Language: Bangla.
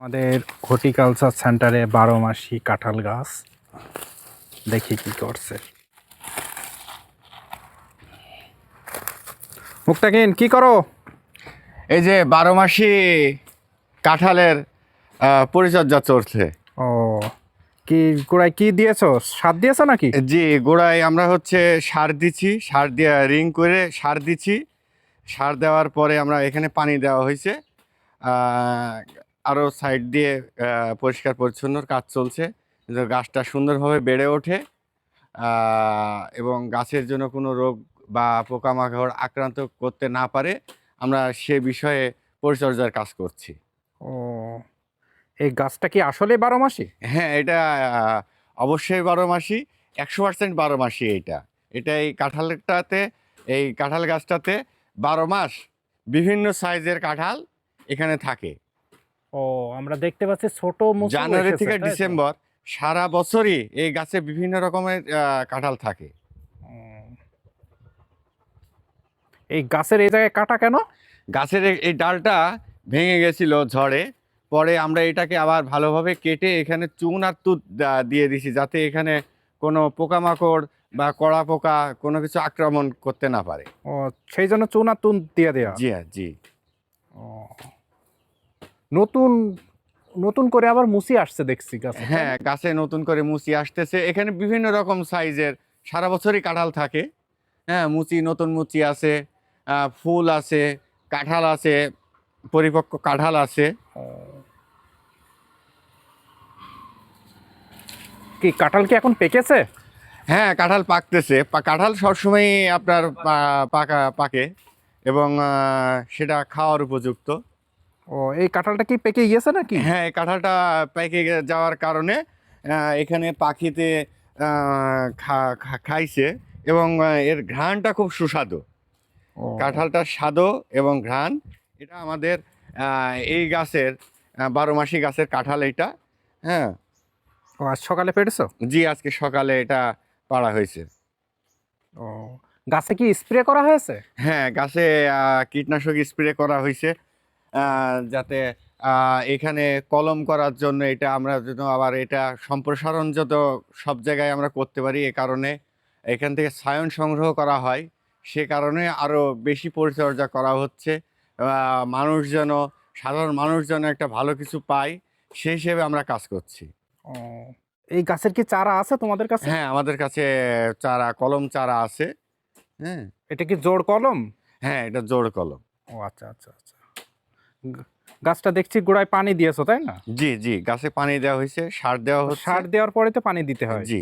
আমাদের হর্টিকালচার সেন্টারে বারো মাসি কাঁঠাল গাছ। দেখি কি করছে। মুক্তাকিন কি করো? এই যে বারো মাসি কাঁঠালের পরিচর্যা চলছে। ও কি গোড়ায় কি দিয়েছ? সার দিয়েছ নাকি? জি গোড়ায় আমরা হচ্ছে সার দিচ্ছি সার দিয়ে রিং করে সার দিচ্ছি সার দেওয়ার পরে আমরা এখানে পানি দেওয়া হয়েছে। আরও সাইড দিয়ে পরিষ্কার পরিচ্ছন্নর কাজ চলছে। গাছটা সুন্দরভাবে বেড়ে ওঠে এবং গাছের জন্য কোনো রোগ বা পোকামাকড় আক্রান্ত করতে না পারে আমরা সে বিষয়ে পরিচর্যার কাজ করছি। ও এই গাছটা কি আসলে বারো মাসি? হ্যাঁ এটা অবশ্যই বারো মাসি একশো পার্সেন্ট বারো মাসি এইটা এটা এই কাঁঠালটাতে এই কাঁঠাল গাছটাতে বারো মাস বিভিন্ন সাইজের কাঁঠাল এখানে থাকে। ও আমরা দেখতে পাচ্ছি ছোট জানুয়ারি থেকে ডিসেম্বর সারা বছরই এই গাছে বিভিন্ন রকমের কাঁঠাল থাকে। এই গাছের এই জায়গায় কাটা কেন? গাছের এই- ডালটা ভেঙে গেছিল ঝড়ে পরে আমরা এটাকে আবার ভালোভাবে কেটে এখানে চুন আর তুত দিয়ে দিছি যাতে এখানে কোনো পোকামাকড় বা কড়া পোকা কোনো কিছু আক্রমণ করতে না পারে। ও সেই জন্য চুনা তুন দিয়ে দেওয়া জি হ্যাঁ জি। ও। নতুন নতুন করে আবার মুসি আসছে দেখছি গাছে হ্যাঁ গাছে নতুন করে মুচি আসতেছে। এখানে বিভিন্ন রকম সাইজের সারা বছরই কাঁঠাল থাকে। হ্যাঁ মুচি নতুন মুচি আছে ফুল আছে কাঁঠাল আছে পরিপক্ক কাঁঠাল আছে। কি কাঁঠাল কি এখন পেকেছে? হ্যাঁ কাঁঠাল পাকতেছে। পা- কাঁঠাল সবসময় আপনার পাকা পাকে এবং সেটা খাওয়ার উপযুক্ত। ও এই কাঁঠালটা কি পেকে গিয়েছে নাকি? হ্যাঁ এই কাঁঠালটা পেকে যাওয়ার কারণে এখানে পাখিতে খাইছে এবং এর ঘ্রাণটা খুব সুস্বাদু। কাঁঠালটার স্বাদও এবং ঘ্রাণ এটা আমাদের এই গাছের বারো মাসি গাছের কাঁঠাল এটা হ্যাঁ। ও আজ সকালে পেটেছো জি আজকে সকালে এটা পাড়া হয়েছে। ও গাছে কি স্প্রে করা হয়েছে? হ্যাঁ গাছে কীটনাশক স্প্রে করা হয়েছে। যাতে এখানে কলম করার জন্য এটা আমরা যেন আবার এটা সম্প্রসারণ যত সব জায়গায় আমরা করতে পারি। এ কারণে এখান থেকে সায়ন সংগ্রহ করা হয়। সে কারণে আরও বেশি পরিচর্যা করা হচ্ছে। মানুষ যেন সাধারণ মানুষ যেন একটা ভালো কিছু পায় সেই হিসেবে আমরা কাজ করছি। এই গাছের কি চারা আছে তোমাদের কাছে? হ্যাঁ আমাদের কাছে চারা কলম চারা আছে। হ্যাঁ। এটা কি জোড় কলম? হ্যাঁ এটা জোড় কলম। ও আচ্ছা আচ্ছা আচ্ছা। গাছটা দেখছি গোড়ায় পানি দিয়েছ তাই না? জি জি গাছে পানি দেওয়া হয়েছে সার দেওয়া সার দেওয়ার পরে তো পানি দিতে হয়। জি।